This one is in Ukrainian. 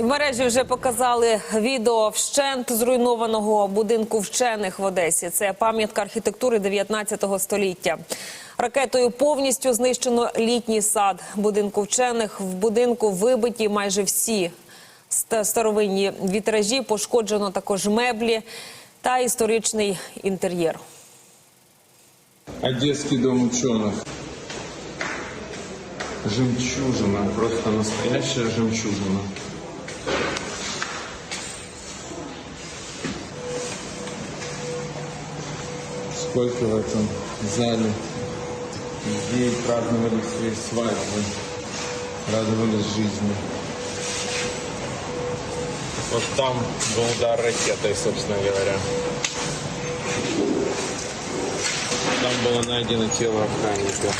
В мережі вже показали відео вщент зруйнованого будинку вчених в Одесі. Це пам'ятка архітектури 19 століття. Ракетою повністю знищено літній сад будинку вчених. В будинку вибиті майже всі старовинні вітражі. Пошкоджено також меблі та історичний інтер'єр. Одесский дом ученых. Жемчужина, просто настоящая жемчужина. Сколько в этом зале людей праздновали свои свадьбы, радовались жизни. Вот там был удар ракетой, собственно говоря. Там было найдено тело охранника.